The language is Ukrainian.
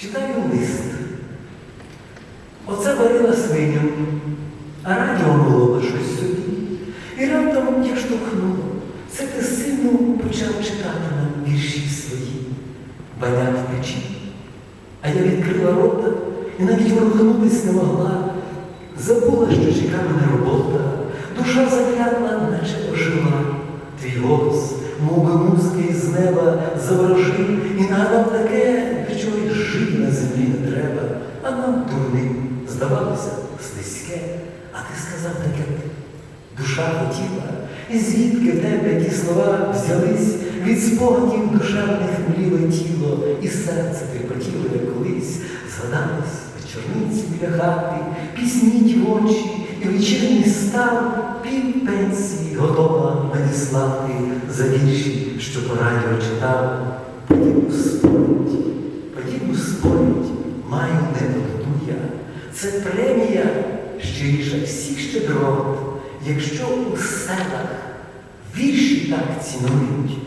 Читаю лист. Оце варила свиню, а радіо молола щось собі. І раптом я штовхнула. Це ти сину почав читати нам вірші свої, баня в печі. А я відкрила рота і навіть ворухнутись не могла. Забула, що чекає мене робота, душа заклятна, наче ожила. Твій голос, мов би музики із неба, заворожив і нагадав таке, нам дурним здавалося слизьке. А ти сказав таке, душа хотіла, і звідки в тебе ті слова взялись, від спогадів душевних мліло тіло, і серце трепотіло, як колись, згадались вечорниці біля хати, пісні ті очі, і вечірній став пів пенсії готова надіслати за вірші, що по радіо читав. Це премія щиріша всіх щедрот, якщо у селах вірші так цінують,